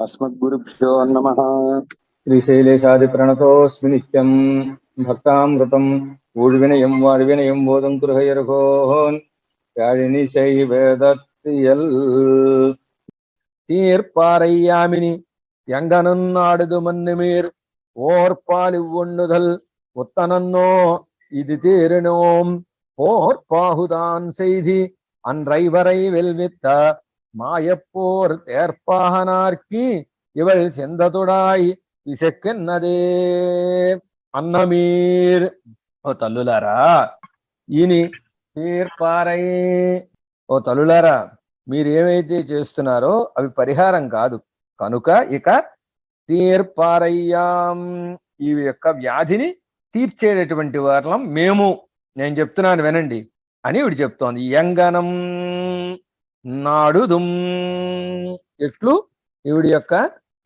अस्मद्गुरुभ्यो नमः। श्रीशैलेशादिप्रणतोऽस्मि नित्यम्। भक्तामृतम्। ஊழ்வினையும் வாழ்வினையும் போதும் குருகையர்கோன் யாழினி செய்வதத்தியல் தீர்ப்பாரையாமினி எங்கனன் நாடுது மன்னுமீர் ஓர்பால் இவ்வொண்ணுதல் ஒத்தனன்னோ இது தீரினோம் போர்பாகுதான் செய்தி அன்றை வரை வெல்வித்த மாயப்போர் தேர்ப்பாகனார்க்கி இவள் செந்ததுடாய் ఇసెక్కెన్నదే అన్నమీర్ ఓ తల్లులారా ఈని తీర్పారై ఓ తల్లులారా మీరు ఏమైతే చేస్తున్నారో అవి పరిహారం కాదు కనుక ఇక తీర్పారయ్యాం ఈ యొక్క వ్యాధిని తీర్చేటటువంటి వారం మేము నేను చెప్తున్నాను వినండి అని ఇవిడు చెప్తోంది యంగనం నాడుదుం. ఎట్లు ఈవిడి యొక్క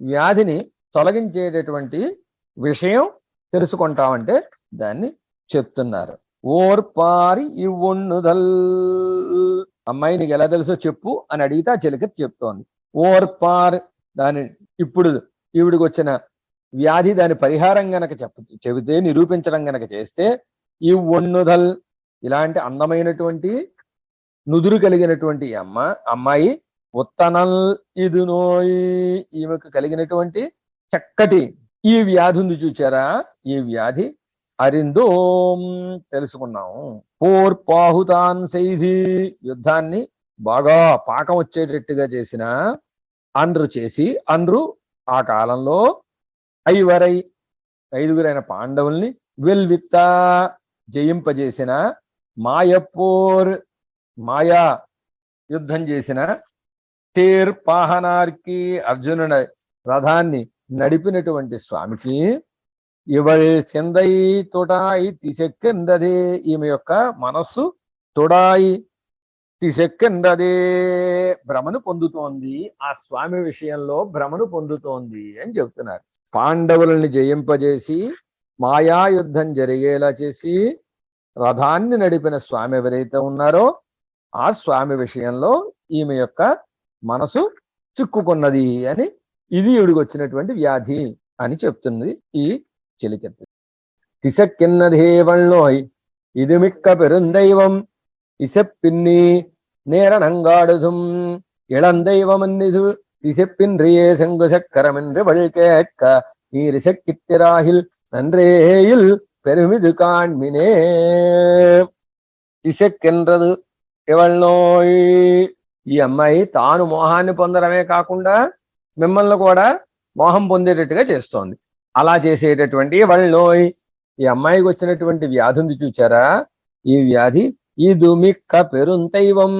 వ్యాధిని తొలగించేటటువంటి విషయం తెలుసుకుంటామంటే దాన్ని చెప్తున్నారు. ఓర్పారి ఇవ్వుండుదల్ అమ్మాయి నీకు ఎలా తెలుసో చెప్పు అని అడిగితే ఆ చిలక చెప్తోంది. ఓర్పార్ దాని ఇప్పుడు ఈవిడికి వచ్చిన వ్యాధి దాని పరిహారం గనక చెప్ప చెబితే నిరూపించడం గనక చేస్తే ఈ ఒన్నుదల్ ఇలాంటి అందమైనటువంటి నుదురు కలిగినటువంటి అమ్మ అమ్మాయి ఉత్తనల్ ఇది నోయి ఈమెకు కలిగినటువంటి చక్కటి ఈ వ్యాధి ఉంది చూచారా? ఈ వ్యాధి అరిందోం తెలుసుకున్నాము పోర్ పాహుతాన్ సైధి యుద్ధాన్ని బాగా పాకం వచ్చేటట్టుగా చేసిన అండ్రు చేసి అండ్రు ఆ కాలంలో ఐవరై ఐదుగురైన పాండవుల్ని వెల్విత్త జయింపజేసిన మాయపోర్ మాయా యుద్ధం చేసిన తేర్ పాహనార్కి అర్జునుడి రథాన్ని నడిపినటువంటి స్వామికి ఇవల్ చిందయి తొడాయి తిసెక్కందదే ఈమె యొక్క మనస్సు తొడాయి తిసెక్కందదే భ్రమను పొందుతోంది. ఆ స్వామి విషయంలో భ్రమను పొందుతోంది అని చెప్తున్నారు పాండవులని జయింపజేసి మాయాయుద్ధం జరిగేలా చేసి రథాన్ని నడిపిన స్వామి ఎవరైతే ఉన్నారో ఆ స్వామి విషయంలో ఈమె యొక్క మనసు చిక్కుకున్నది అని ఇది ఇడుగొచ్చినటువంటి వ్యాధి అని చెప్తుంది ఈ చెలికత్తి. తిసక్కిన్న దేవంలోయ్ ఇది మిక్క పెరుందైవం ఇసెప్పిన్ని నేరణంగాడుదు. ఇళందైవమన్నిదు తిసెప్పిన్ రియే శంగు చక్కరమిన్రి వళ్కేక్క ఈ రిసక్కిత్తిరాహిల్ నన్రేయిల్ పెరుమిదు కాణ్మినే. ఇసెక్కెన్రదు ఎవల్ ఈ అమ్మాయి తాను మోహాన్ని పొందడమే కాకుండా మిమ్మల్ని కూడా మోహం పొందేటట్టుగా చేస్తోంది. అలా చేసేటటువంటి వాళ్ళోయ్ ఈ అమ్మాయికి వచ్చినటువంటి వ్యాధి ఉంది చూచారా? ఈ వ్యాధి ఇది మిక్క పెరుంతైవం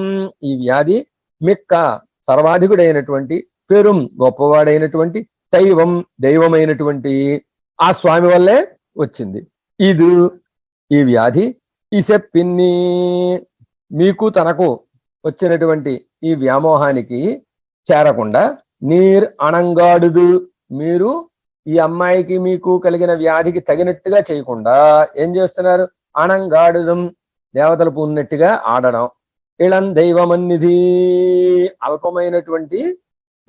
ఈ వ్యాధి మిక్క సర్వాధికుడైనటువంటి పెరుం గొప్పవాడైనటువంటి దైవం దైవమైనటువంటి ఆ స్వామి వల్లే వచ్చింది. ఇది ఈ వ్యాధి ఇసెప్పిన్ని. మీకు తనకు వచ్చినటువంటి ఈ వ్యామోహానికి చేరకుండా నీర్ అణంగాడుదు. మీరు ఈ అమ్మాయికి మీకు కలిగిన వ్యాధికి తగినట్టుగా చేయకుండా ఏం చేస్తున్నారు? అణంగాడుదం. దేవతలు పూన్నట్టుగా ఆడడం. ఇళం దైవమన్నిధి. అల్పమైనటువంటి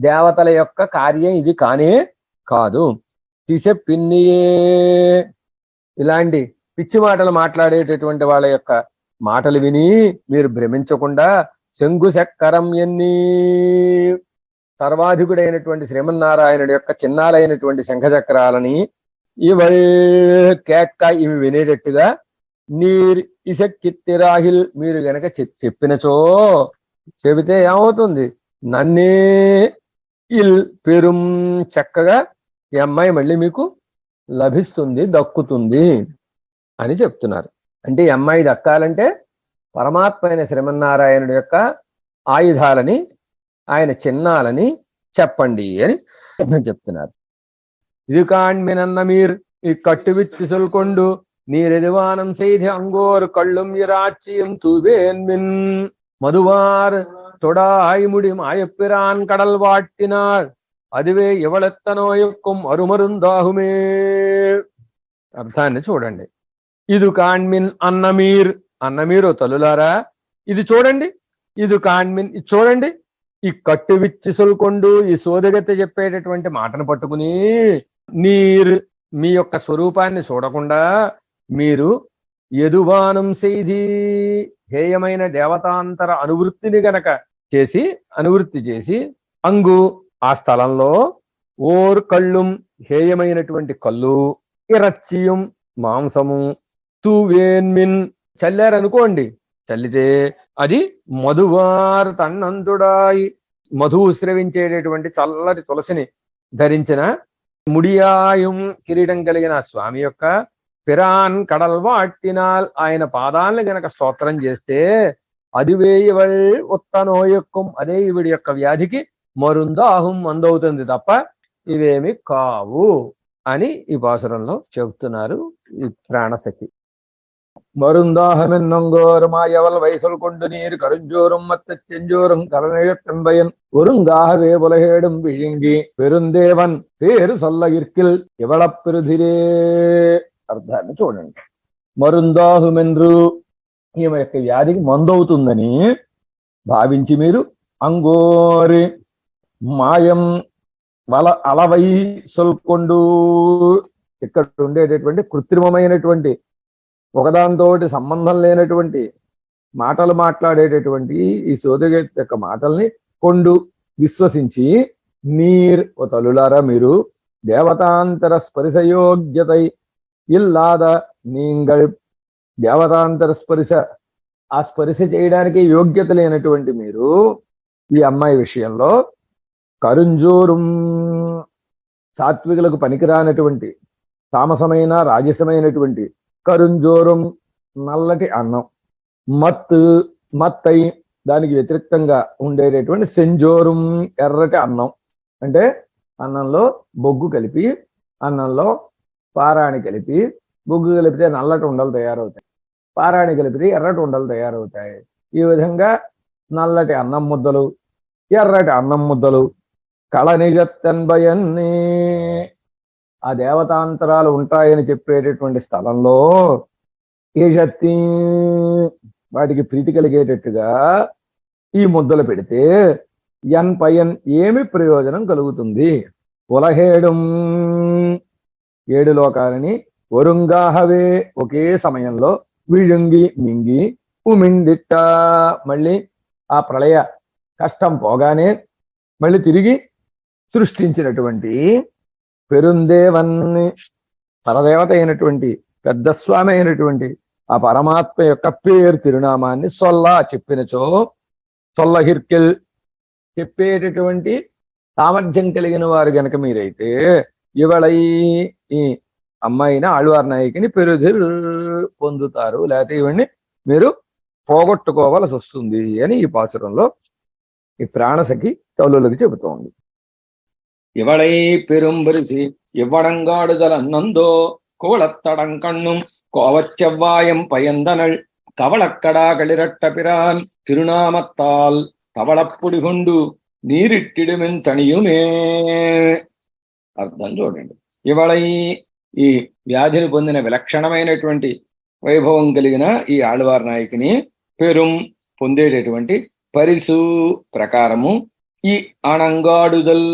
దేవతల యొక్క కార్యం ఇది కానే కాదు. తీసే పిన్నియే ఇలాంటి పిచ్చి మాటలు మాట్లాడేటటువంటి వాళ్ళ యొక్క మాటలు విని మీరు భ్రమించకుండా శంగు చక్కరం ఎన్ని సర్వాధికుడైనటువంటి శ్రీమన్నారాయణుడి యొక్క చిన్నాలైనటువంటి శంఖచక్రాలని ఇవల్ కేక్క ఇవి వినేటట్టుగా నీర్ ఇసక్కిత్తిరాహిల్ మీరు గనక చెప్పినచో చెబితే ఏమవుతుంది? నన్నే ఇల్ పెరుం చక్కగా ఈ అమ్మాయి మళ్ళీ మీకు లభిస్తుంది దక్కుతుంది అని చెప్తున్నారు. అంటే ఈ అమ్మాయి దక్కాలంటే పరమాత్మ అయిన శ్రీమన్నారాయణుడి యొక్క ఆయుధాలని ఆయన చిన్నాలని చెప్పండి అని చెప్తున్నారు. ఇది కాణ్మినన్న మీరు ఈ కట్టువిచ్చి సొల్కొండు നീരരുവാനം అంగోరు కళ్ళు మీరాచ్యం ഇറാച്ചിയും തൂവേൻമിൻ తొడాయిముడి మాయప్పిరాన్ కడల్ వాటినార్ అదివే അതുവേ ഇവളെത്തനോയക്കും అరుమరుందాహుమే. అర్థాన్ని చూడండి. ఇది కాన్మిన్ అన్నమీర్. అన్నమీరు తలులారా ఇది చూడండి ఇది కాన్మిన్ ఇది చూడండి. ఈ కట్టు విచ్చి సొల్కొండు ఈ సోదగత చెప్పేటటువంటి మాటను పట్టుకుని నీర్ మీ యొక్క స్వరూపాన్ని చూడకుండా మీరు యదువానం సేది హేయమైన దేవతాంతర అనువృత్తిని గనక చేసి అనువృత్తి చేసి అంగు ఆ స్థలంలో ఓర్ కళ్ళుం హేయమైనటువంటి కళ్ళు ఇరచ్చియం మాంసము తువేన్మిన్ చల్లారనుకోండి. చల్లితే అది మధువార్ తన్నంతుడాయి. మధువు స్రవించేటటువంటి చల్లటి తులసిని ధరించిన ముడియాయం కిరీటం కలిగిన స్వామి యొక్క పిరాన్ కడల్వాట్టినాల్ ఆయన పాదాలను గనక స్తోత్రం చేస్తే అది వేయవల్ ఉత్తనోయక్కం అదే ఈవిడి యొక్క వ్యాధికి మరుందాహం అందవుతుంది తప్ప ఇవేమి కావు అని ఈ పాసురంలో చెబుతున్నారు ఈ ప్రాణశక్తి. மருந்தாகமென்னங்கோருமாயவல் வயசல் கொண்டு நீர் கருஞ்சோறும் மத்த செஞ்சோறும் கலநிழத்தன்பயன் ஒருங்காகவே உலகேடும் விழுங்கி பெருந்தேவன் పేరు సొల్లగిర్కిల్ ఇవళప్పిరుధిరే అర్థాన్ని చూడండి మరుందాహుమెంద్రు ఈమె యొక్క వ్యాధికి మందవుతుందని భావించి మీరు అంగోరి మాయం వల అలవై సొల్కొండు ఇక్కడ ఉండేటటువంటి కృత్రిమమైనటువంటి ఒకదానితోటి సంబంధం లేనటువంటి మాటలు మాట్లాడేటటువంటి ఈ సోదగ యొక్క మాటల్ని కొండు విశ్వసించి నీర్ ఓ తలులారా మీరు దేవతాంతర స్పరిశయోగ్యతై ఇల్లాద నీంగల్ దేవతాంతర స్పరిశ ఆ స్పరిశ చేయడానికి యోగ్యత లేనటువంటి మీరు ఈ అమ్మాయి విషయంలో కరుంజూరుం సాత్వికులకు పనికిరానటువంటి తామసమైన రాజసమైనటువంటి కరుంజోరం నల్లటి అన్నం. మత్ మత్తై దానికి వ్యతిరేక్తంగా ఉండేటటువంటి సెంజోరం ఎర్రటి అన్నం. అంటే అన్నంలో బొగ్గు కలిపి అన్నంలో పారాణి కలిపి బొగ్గు కలిపితే నల్లటి ఉండలు తయారవుతాయి. పారాణి కలిపితే ఎర్రటి ఉండలు తయారవుతాయి. ఈ విధంగా నల్లటి అన్నం ముద్దలు ఎర్రటి అన్నం ముద్దలు కళనిగత్తన్భయన్ని ఆ దేవతాంతరాలు ఉంటాయని చెప్పేటటువంటి స్థలంలో ఏ శక్తి వాటికి ప్రీతి కలిగేటట్టుగా ఈ ముద్దలు పెడితే ఎన్ పయన్ ఏమి ప్రయోజనం కలుగుతుంది? ఉలహేడం ఏడు లోకాలని వరుంగాహవే ఒకే సమయంలో విడుంగి మింగి ఉమిండిట్ట మళ్ళీ ఆ ప్రళయ కష్టం పోగానే మళ్ళీ తిరిగి సృష్టించినటువంటి పెరుందేవన్ని పరదేవత అయినటువంటి పెద్ద స్వామి అయినటువంటి ఆ పరమాత్మ యొక్క పేరు తిరునామాన్ని సొల్లా చెప్పినచో సొల్లహిర్కెల్ చెప్పేటటువంటి సామర్థ్యం కలిగిన వారు గనక మీరైతే ఇవళై ఈ అమ్మాయిని ఆళ్వార్ నాయకిని పెరుదిర్ పొందుతారు. లేకపోతే ఇవన్నీ మీరు పోగొట్టుకోవాల్సి వస్తుంది అని ఈ పాసురంలో ఈ ప్రాణసఖి తౌలులకు చెబుతోంది. இவளை பெரும்பரிசி இவ்வடங்காடுதல் அன்னந்தோ கோலத்தடங் கண்ணும் கோவச் செவ்வாயம் பயந்தனள் கவளக்கடா களிரட்ட பிரான் திருநாமத்தால் తవళప్పుడి கொண்டு నీరిట్టిడుమెన్ తణియుమే అర్థం చూడండి ఇవళై ఈ వ్యాధిని పొందిన విలక్షణమైనటువంటి వైభవం కలిగిన ఈ ఆళ్వార్ నాయకిని పెరుం పొందేటటువంటి పరిసు ప్రకారము ఈ అణంగాడుదల్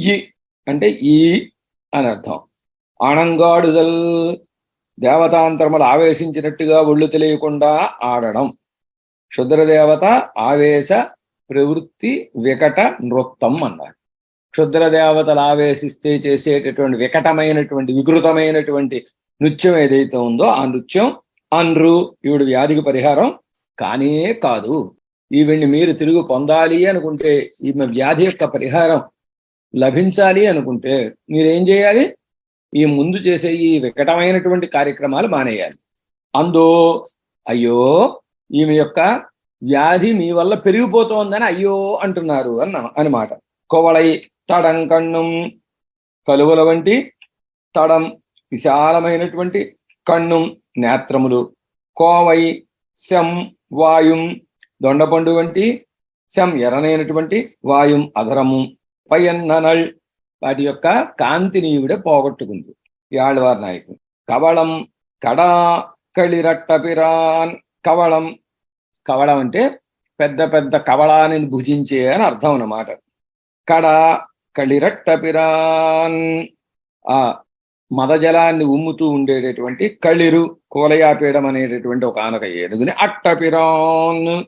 ఈ అంటే ఈ అని అర్థం. అణంగాడుదల్ దేవతాంతరములు ఆవేశించినట్టుగా ఒళ్ళు తెలియకుండా ఆడడం. క్షుద్ర దేవత ఆవేశ ప్రవృత్తి వికట నృత్తం అన్నారు. క్షుద్ర దేవతలు ఆవేశిస్తే చేసేటటువంటి వికటమైనటువంటి వికృతమైనటువంటి నృత్యం ఏదైతే ఉందో ఆ నృత్యం అన్రు ఈవిడ వ్యాధికి పరిహారం కానే కాదు. ఈవిడ్ని మీరు తిరుగు పొందాలి అనుకుంటే ఈమె వ్యాధి యొక్క పరిహారం లభించాలి అనుకుంటే మీరేం చేయాలి? ఈ ముందు చేసే ఈ వికటమైనటువంటి కార్యక్రమాలు మానేయాలి. అందో అయ్యో ఈమె యొక్క వ్యాధి మీ వల్ల పెరిగిపోతోందని అయ్యో అంటున్నారు అన్న అనమాట కొవళై తడం కన్నం కలువల వంటి తడం విశాలమైనటువంటి కన్నుం నేత్రములు. కోవై శం వాయుం దొండపండు వంటి శం ఎర్రనైనటువంటి వాయుం అధరము. పయన్ననల్ వాటి యొక్క కాంతిని ఈవిడ పోగొట్టుకుంది. ఈ ఆళ్వార్ నాయకుడు. కవళం కడా కళిరట్టపిరాన్ కవళం. కవళం అంటే పెద్ద పెద్ద కవళాన్ని భుజించే అని అర్థం అన్నమాట. కడ కళిరట్టపిరాన్ ఆ మదజలాన్ని ఉమ్ముతూ ఉండేటటువంటి కళిరు కోలయాపీడం అనేటటువంటి ఒక ఆనక ఏనుగుని అట్టపిరాన్.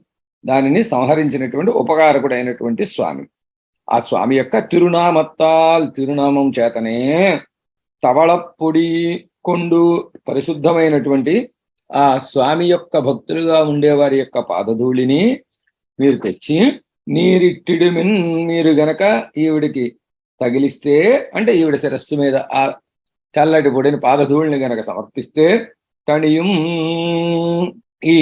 దానిని సంహరించినటువంటి ఉపకారకుడైనటువంటి స్వామి. ఆ స్వామి యొక్క తిరునామత్తాల్ తిరునామం చేతనే తవళపొడి కొండు పరిశుద్ధమైనటువంటి ఆ స్వామి యొక్క భక్తులుగా ఉండేవారి యొక్క పాదధూళిని మీరు తెచ్చి నీరిట్టిడి మిన్ మీరు గనక ఈవిడికి తగిలిస్తే అంటే ఈవిడ శిరస్సు మీద ఆ చల్లటి పొడిని పాదధూళిని గనక సమర్పిస్తే తణియం ఈ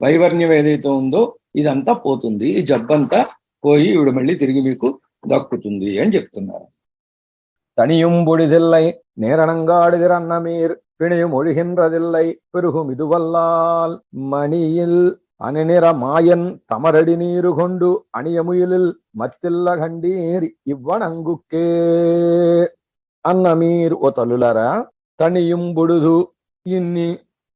వైవర్ణ్యం ఏదైతే ఉందో ఇదంతా పోతుంది. ఈ జబ్బంతా పోయి ఈవిడ మళ్ళీ తిరిగి మీకు దక్కుతుంది అని చెప్తున్నారు தனியும் பொழிதில்லை நேரணங்காடுகிறன்னமீர் பிணியும் ஒழுகின்றதில்லை பெருகும் இதுவல்லால் மணியில் அணிநிற மாயன் தமரடி நீரு கொண்டு அணியமுயிலில் మత్తిల్ల ఖండీర్ ఇవ్వనంగుకే అన్న మీరు ఓ తల్లులారా తణియం బొడుదు ఇన్ని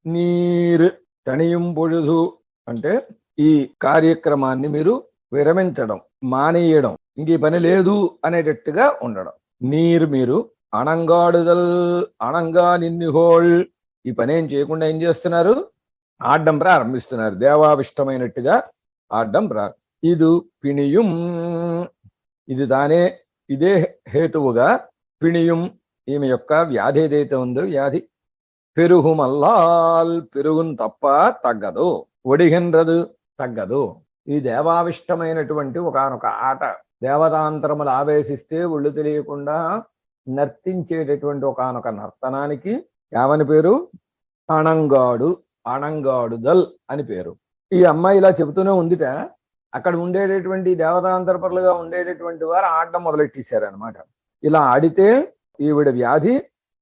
నీరు తణియం బొడుదు అంటే ఈ కార్యక్రమాన్ని మీరు విరమించడం మానేయడం ఇంక ఈ పని లేదు అనేటట్టుగా ఉండడం. నీరు మీరు అణంగాడుదల్ అణంగా నిన్నుహోళ్ ఈ పని ఏం చేయకుండా ఏం చేస్తున్నారు? ఆడడం ప్రారంభిస్తున్నారు. దేవావిష్టమైనట్టుగా ఆడడం ప్రారంభ ఇది పిణియుం. ఇది దానే ఇదే హేతువుగా పిణియుం. ఈమె యొక్క వ్యాధి ఏదైతే ఉందో వ్యాధి. పెరుగుమల్లాల్ పెరుగును తప్ప తగ్గదు. ఒడిగినరదు తగ్గదు. ఈ దేవావిష్టమైనటువంటి ఒకనొక ఆట. దేవతాంతరములు ఆవేశిస్తే ఒళ్ళు తెలియకుండా నర్తించేటటువంటి ఒకనొక నర్తనానికి ఏమని పేరు? అణంగాడు. అణంగాడుదల్ అని పేరు. ఈ అమ్మాయి ఇలా చెబుతూనే ఉందిట. అక్కడ ఉండేటటువంటి దేవతాంతరపరులుగా ఉండేటటువంటి వారు ఆడడం మొదలెట్టేశారనమాట ఇలా ఆడితే ఈవిడ వ్యాధి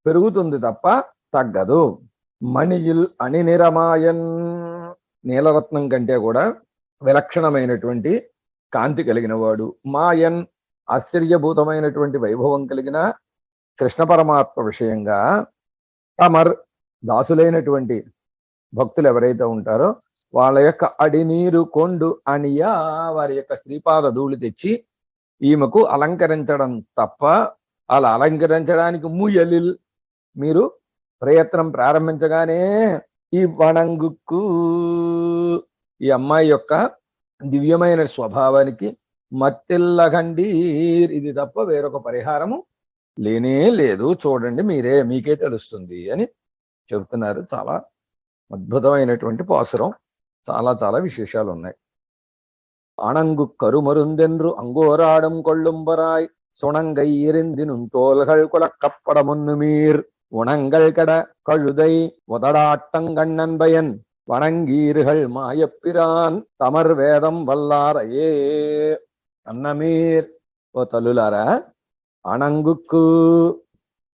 పెరుగుతుంది తప్ప తగ్గదు. మణియిల్ అణినిరమాయన్ నీలరత్నం కంటే కూడా విలక్షణమైనటువంటి కాంతి కలిగినవాడు. మాయన్ ఆశ్చర్యభూతమైనటువంటి వైభవం కలిగిన కృష్ణ పరమాత్మ విషయంగా తమర్ దాసులైనటువంటి భక్తులు ఎవరైతే ఉంటారో వాళ్ళ యొక్క అడినీరు కొండు అనియా వారి యొక్క శ్రీపాద ధూళి తెచ్చి ఈమెకు అలంకరించడం తప్ప అలా అలంకరించడానికి ముయలిల్ మీరు ప్రయత్నం ప్రారంభించగానే ఈ వణంగుక్కు ఈ అమ్మాయి యొక్క దివ్యమైన స్వభావానికి మత్తిల్లగండీర్ ఇది తప్ప వేరొక పరిహారము లేనే లేదు చూడండి మీరే మీకే తెలుస్తుంది అని చెబుతున్నారు చాలా అద్భుతమైనటువంటి పాసురం చాలా చాలా విశేషాలు ఉన్నాయి அணங்கு கருமருந்தென்று அங்கோராடும் கொள்ளும்பராய் சுணங்கை எரிந்தினும் தோள்கள் குலக்கப்பட முன்னுமீர் உணங்கள் கட கழுதை உதடாட்டங்கண்ணன் பயன் வணங்கீர்கள் మాయప్పిరాన్ తమర్ వేదం వల్లారయే అన్నమీర్ ఓ తల్లులారా అణంగుక్కు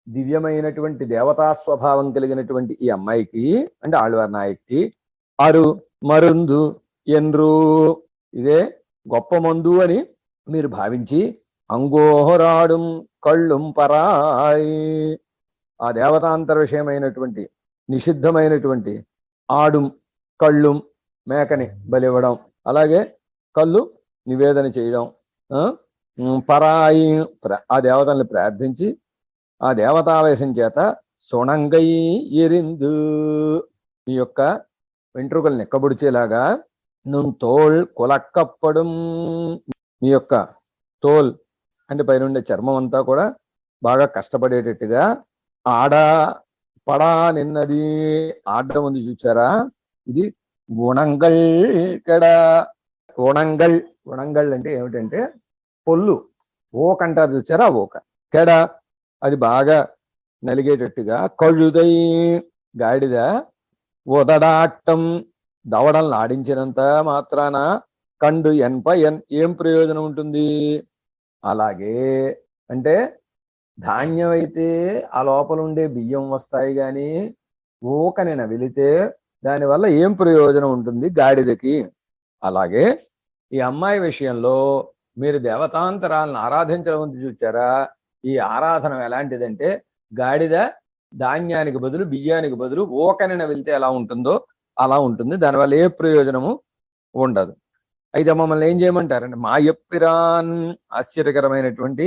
దివ్యమైనటువంటి దేవతా స్వభావం కలిగినటువంటి ఈ అమ్మాయికి అంటే ఆళ్వారి నాయక్కి అరు మరుందు ఎన్రు ఇదే గొప్ప మందు అని మీరు భావించి అంగోహరాడుం కళ్ళుం పరాయి ఆ దేవతాంతర విషయమైనటువంటి నిషిద్ధమైనటువంటి ఆడుం కళ్ళు మేకని బలివ్వడం. అలాగే కళ్ళు నివేదన చేయడం. పరాయి ఆ దేవతల్ని ప్రార్థించి ఆ దేవతావేశం చేత సుణంగై ఎరిందు. ఈ యొక్క వెంట్రుకలు నెక్కబుడిచేలాగా నున్ తోల్ కులక్కప్పడం. మీ యొక్క తోల్ అంటే పైనుండే చర్మం అంతా కూడా బాగా కష్టపడేటట్టుగా ఆడ పడా నిన్నది. ఆడడం ఉంది చూచారా? ఇది గుణంగల్ ఇక్కడ గుణంగల్ గుణంగల్ అంటే ఏమిటంటే పొల్లు. ఓక అంటారు చూచారా ఓక. కెడ అది బాగా నలిగేటట్టుగా కழுదై గాడిద ఉదడాట్టం దవడలను ఆడించినంత మాత్రాన కండు ఎన్ప ఎన్ ఏం ప్రయోజనం ఉంటుంది? అలాగే అంటే ధాన్యం అయితే ఆ లోపల ఉండే బియ్యం వస్తాయి కానీ ఊకని నవిలితే దానివల్ల ఏం ప్రయోజనం ఉంటుంది? గాడిదకి. అలాగే ఈ అమ్మాయి విషయంలో మీరు దేవతాంతరాలను ఆరాధించడం ఉంది చూచారా? ఈ ఆరాధన ఎలాంటిదంటే గాడిద ధాన్యానికి బదులు బియ్యానికి బదులు ఓకనిన వెళ్తే ఎలా ఉంటుందో అలా ఉంటుంది. దానివల్ల ఏ ప్రయోజనము ఉండదు. అయితే మమ్మల్ని ఏం చేయమంటారండి మాయప్పిరాన్ ఆశ్చర్యకరమైనటువంటి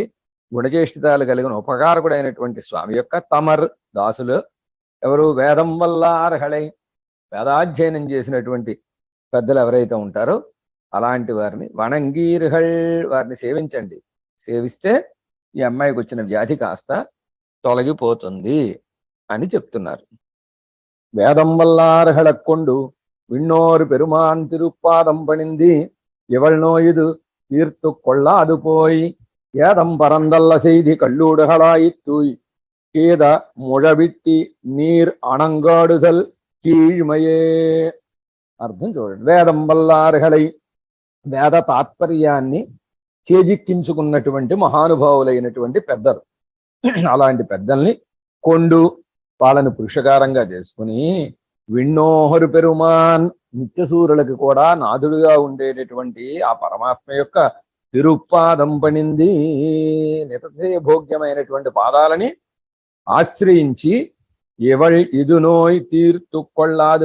గుణచేష్టితాలు కలిగిన ఉపకారకుడైనటువంటి స్వామి యొక్క తమర్ దాసులు ఎవరు? వేదం వల్ల అర్హళై వేదాధ్యయనం చేసినటువంటి పెద్దలు ఎవరైతే ఉంటారో అలాంటి వారిని వణంగీర్హళ్ వారిని సేవించండి. సేవిస్తే ఈ అమ్మాయికి వచ్చిన వ్యాధి కాస్త తొలగిపోతుంది అని చెప్తున్నారు. వేదం వల్లార్హళక్కొండు విண்ணோர் பெருமான் திருப்பாதம் பணிந்து இவள் நோயுது தீர்த்து கொள்ளாது போய் ஏதம் பரந்தல்ல செய்தி கல்லூடுகளாயித் తూయి కీద ముడబిట్టి నీర్ అణంగాడుదల్ కీళ్మయే అర్థం చూడండి వేదం వల్లార్హలై వేద తాత్పర్యాన్ని చేజిక్కించుకున్నటువంటి మహానుభావులైనటువంటి పెద్దలు అలాంటి పెద్దల్ని కొండు వాళ్ళని పురుషకారంగా చేసుకుని విన్నోహరు పెరుమాన్ నిత్యసూరులకు కూడా నాదుడుగా ఉండేటటువంటి ఆ పరమాత్మ యొక్క తిరుపాదం పణింది. నితదే భోగ్యమైనటువంటి పాదాలని ఆశ్రయించి ఎవరి ఇది నోయి తీర్తు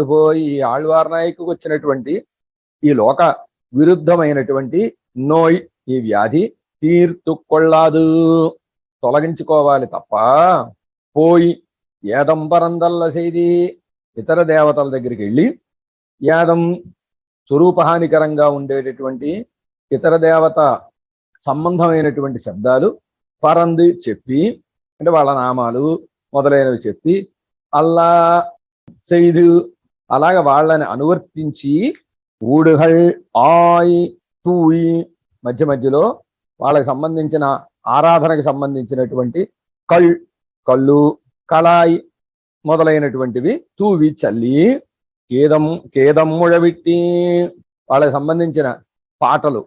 పోయి ఆళ్వార్ నాయకు వచ్చినటువంటి ఈ లోక విరుద్ధమైనటువంటి నోయ్ ఈ వ్యాధి తీర్తు తొలగించుకోవాలి తప్ప పోయి ఏదంబరందల్ల చేది ఇతర దేవతల దగ్గరికి వెళ్ళి యాదం స్వరూపహానికరంగా ఉండేటటువంటి ఇతర దేవత సంబంధమైనటువంటి శబ్దాలు పరంది చెప్పి అంటే వాళ్ళ నామాలు మొదలైనవి చెప్పి అల్లా సెయిదు. అలాగ వాళ్ళని అనువర్తించి ఊడుహల్ ఆయ్ తూయి మధ్య మధ్యలో వాళ్ళకి సంబంధించిన ఆరాధనకు సంబంధించినటువంటి కళ్ కళ్ళు కళాయి మొదలైనటువంటివి తూవి చల్లి కేదం కేదమ్ముడవిట్టి వాళ్ళకి సంబంధించిన పాటలు.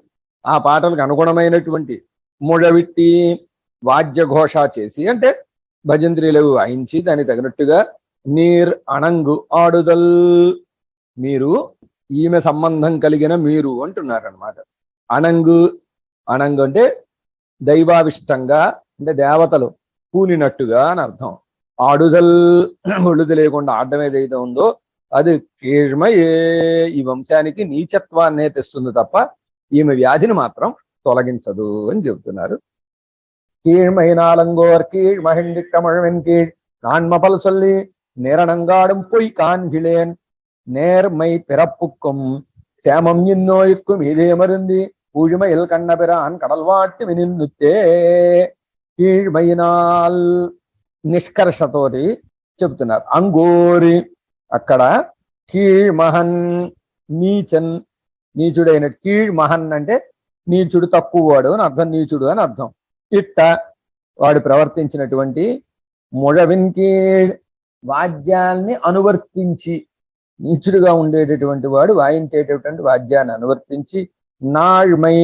ఆ పాటలకు అనుగుణమైనటువంటి ముడవిట్టి వాద్యఘోష చేసి అంటే భజంత్రీలు వాయించి దానికి తగినట్టుగా నీర్ అణంగు ఆడుదల్. మీరు ఈమె సంబంధం కలిగిన మీరు అంటున్నారనమాట అణంగు అణంగు అంటే దైవావిష్టంగా అంటే దేవతలు పూనినట్టుగా అని అర్థం. ఆడుదల్ ఒళ్ళు తెలియకుండా ఆడడం ఏదైతే ఉందో అది కీழ்మయే ఈ వంశానికి నీచత్వాన్నే తెస్తుంది తప్ప ఈమె వ్యాధిని మాత్రం తొలగించదు అని చెబుతున్నారు. கீழ்மை நாளங்கோர் கீழ் மகிழ்ந்து கமழ்வென் கீழ் நான்மபல் சொல்லி நிரணங்காடும் பொய் காண்கிலேன் நேர்மை பிறப்புக்கும் சேமம் இந்நோய்க்கும் இதே மருந்தி பூழ்மையில் கண்ணபிரான் கடல் வாட்டு வினிந்துத்தே కీళ్మైనాల్ నిష్కర్షతోటి చెప్తున్నారు అంగోరి అక్కడ కీళ్మహన్ నీచన్ నీచుడైన కీళ్మహన్ అంటే నీచుడు తక్కువవాడు అని అర్థం నీచుడు అని అర్థం ఇట్ట వాడు ప్రవర్తించినటువంటి ముഴవిన్కి వాద్యాల్ని అనువర్తించి నీచుడుగా ఉండేటటువంటి వాడు వాయించేటటువంటి వాద్యాన్ని అనువర్తించి నాళ్మై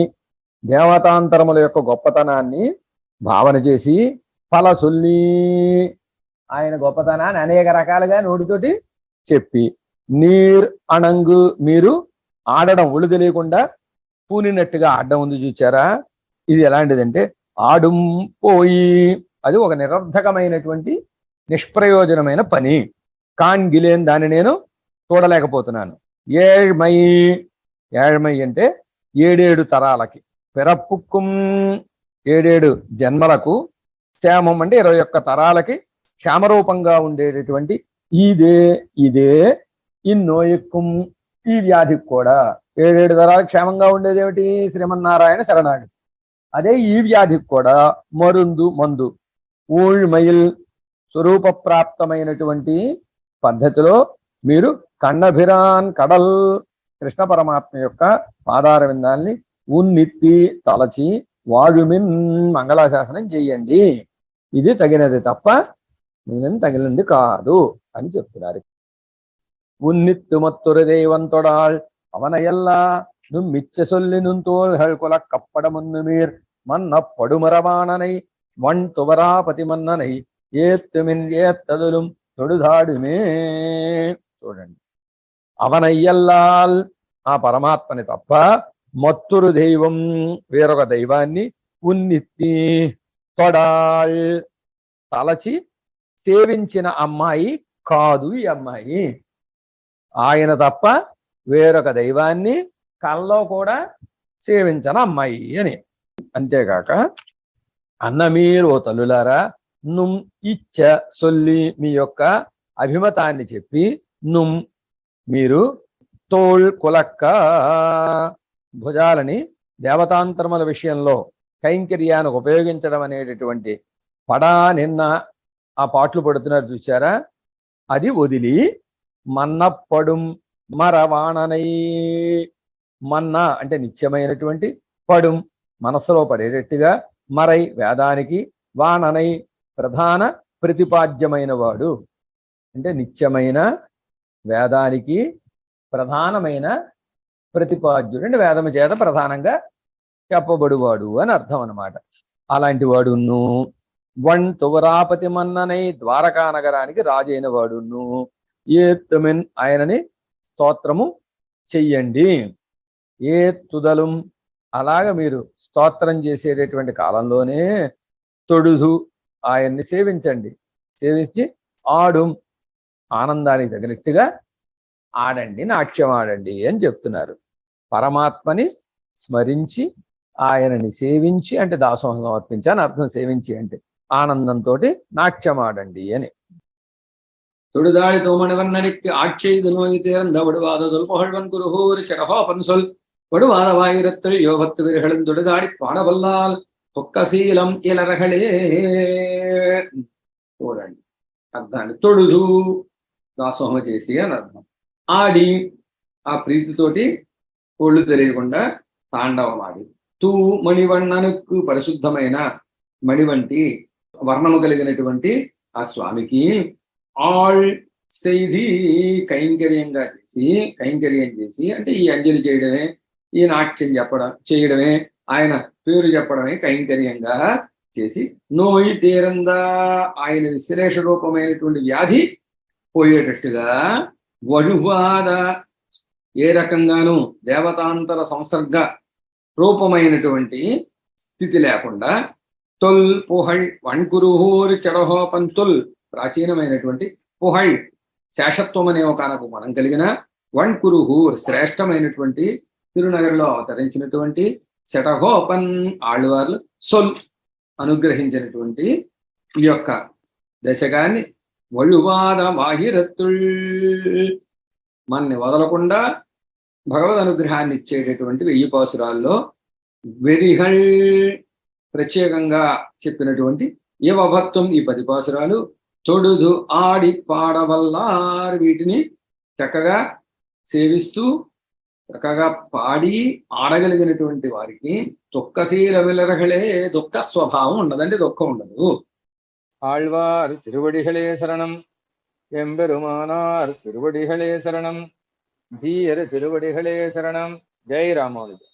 దేవతాంతరముల యొక్క గొప్పతనాన్ని భావన చేసి ఫలసొల్లి ఆయన గొప్పతనాన్ని అనేక రకాలుగా నోటితోటి చెప్పి నీర్ అణంగు మీరు ఆడడం ఒళ్ళు తెలియకుండా పూనినట్టుగా ఆడడం ఉంది చూచారా? ఇది ఎలాంటిదంటే ఆడుం పోయి. అది ఒక నిరర్ధకమైనటువంటి నిష్ప్రయోజనమైన పని. కాన్గిలేని దాన్ని నేను చూడలేకపోతున్నాను. ఏழ்మై ఏழ்మై అంటే ఏడేడు తరాలకి. పెరప్పుక్కుం ఏడేడు జన్మలకు శ్యామం అంటే ఇరవై ఒక్క తరాలకి క్షామరూపంగా ఉండేటటువంటి ఇదే ఇదే ఇన్నోయక్కుం ఈ వ్యాధికి కూడా. ఏడేడు తరాలు క్షేమంగా ఉండేదేమిటి? శ్రీమన్నారాయణ శరణాగతి. అదే ఈ వ్యాధికి కూడా మరుందు మందు. ఊழ்మయిల్ స్వరూప ప్రాప్తమైనటువంటి పద్ధతిలో మీరు కన్నభిరాన్ కడల్ కృష్ణ పరమాత్మ యొక్క పాదార విందాల్ని ఉన్నిత్తి తలచి వాడుమిన్ మంగళాశాసనం చేయండి. ఇది తగినది తప్ప మిగిలిన తగిలింది కాదు అని చెప్తున్నారు. ఉన్నిత్తు మత్తుర దైవంతొడాల్ అవన నుమ్మిచ్చ సొల్లి నుంతోల్ కుల కప్పడమున్ను మీర్ మన్న పడుమరవాణనై వన్ తువరాపతి మన్ననై ఏత్తుమిన్ ఏత్తదుலும் చూడండి. అవనయ్యల్లాల్ ఆ పరమాత్మని తప్ప మత్తురు దైవం వేరొక దైవాన్ని ఉన్నిత్తి తొడాల్ తలచి సేవించిన అమ్మాయి కాదు ఈ అమ్మాయి ఆయన తప్ప వేరొక దైవాన్ని కల్లో కూడా సేవించను అమ్మాయి అని. అంతేకాక అన్నమీరు ఓ తల్లులారా నుమ్ ఇచ్చ సొల్లి మీ యొక్క అభిమతాన్ని చెప్పి నుమ్ మీరు తోల్ కులక్క భుజాలని దేవతాంతరముల విషయంలో కైంకర్యానికి ఉపయోగించడం అనేటటువంటి పడా నిన్న ఆ పాటలు పడుతున్నారు చూసారా అది వదిలి మన్నప్పడుం మరవాణనై మన్నా అంటే నిత్యమైనటువంటి పడుం. మనసులో పడేటట్టుగా మరై వేదానికి వాననై ప్రధాన ప్రతిపాద్యమైన వాడు అంటే నిత్యమైన వేదానికి ప్రధానమైన ప్రతిపాద్యుడు. అంటే వేదము చేత ప్రధానంగా చెప్పబడువాడు అని అర్థం అన్నమాట. అలాంటి వాడును. వన్ తువరాపతి మన్ననై ద్వారకా నగరానికి రాజైన వాడును. ఏ తుమిన్ ఆయనని స్తోత్రము చెయ్యండి. ఏ తుదలం అలాగ మీరు స్తోత్రం చేసేటటువంటి కాలంలోనే తొడుదు ఆయన్ని సేవించండి సేవించి ఆడు ఆనందానికి తగినట్టుగా ఆడండి నాట్యం ఆడండి అని చెప్తున్నారు పరమాత్మని స్మరించి ఆయనని సేవించి అంటే దాసోహం సమర్పించి అని అర్థం సేవించి అంటే ఆనందంతో నాట్యం ఆడండి అని தொடுதாழி தோமணிவர்ணடிக்கு ஆட்செய்து நோய் தேர்ந்த வடுவாததொல் புகழ்வன் குருகூர் செடகோபன் சொல் வடுவானவாயிரத்தில் யோகத்து வீரர்களும் தொடுதாடி பாடவல்லால் பொக்கசீலம் இளர்களே చూడండి అర్థాన్ని తొడుదు దాసోహమ చేసి అని అర్థం ఆడి ఆ ప్రీతితోటి ఒళ్ళు తెలియకుండా తాండవం ఆడి తూ మణివన్ననుకు పరిశుద్ధమైన మణి వంటి వర్ణము కలిగినటువంటి ఆ స్వామికి ఆల్ సైధి కైంకర్యంగా చేసి కైంకర్యం చేసి అంటే ఈ అంజలి చేయడమే ఈ నాట్యం చెప్పడం చేయడమే ఆయన పేరు చెప్పడమే కైంకర్యంగా చేసి నోయి తీరందా ఆయన విశ్లేష రూపమైనటువంటి వ్యాధి పోయేటట్టుగా వడువాద ఏ రకంగానూ దేవతాంతర సంసర్గ రూపమైనటువంటి స్థితి లేకుండా తొల్ పుహళ్ వణ్కురుహూరి చెడహోపన్ తొల్ ప్రాచీనమైనటువంటి పుహళ్ శేషత్వం అనే ఒక అనకు మనం కలిగిన వణ్కురుహూర్ శ్రేష్టమైనటువంటి తిరునగర్లో అవతరించినటువంటి శటహోపన్ ఆళ్వార్లు సొల్ అనుగ్రహించినటువంటి ఈ యొక్క దశకాన్ని వళ్ళువాద వాహిరత్తుల్. మనని వదలకుండా భగవద్ అనుగ్రహాన్ని ఇచ్చేటటువంటి వెయ్యి పాసురాల్లో వెరిహల్ ప్రత్యేకంగా చెప్పినటువంటి యువభత్వం ఈ పది పాసురాలు తొడుదు ఆడి పాడవల్లార్ వీటిని చక్కగా సేవిస్తూ చక్కగా పాడి ఆడగలిగినటువంటి వారికి దుఃఖశీల విలరగలే దుఃఖ స్వభావం ఉండదండి దుఃఖం ఉండదు ஆழ்வார் திருவடிகளே சரணம் எம்பெருமானார் திருவடிகளே சரணம் ஜீயர் திருவடிகளே சரணம் ஜெய் ராமானுஜன்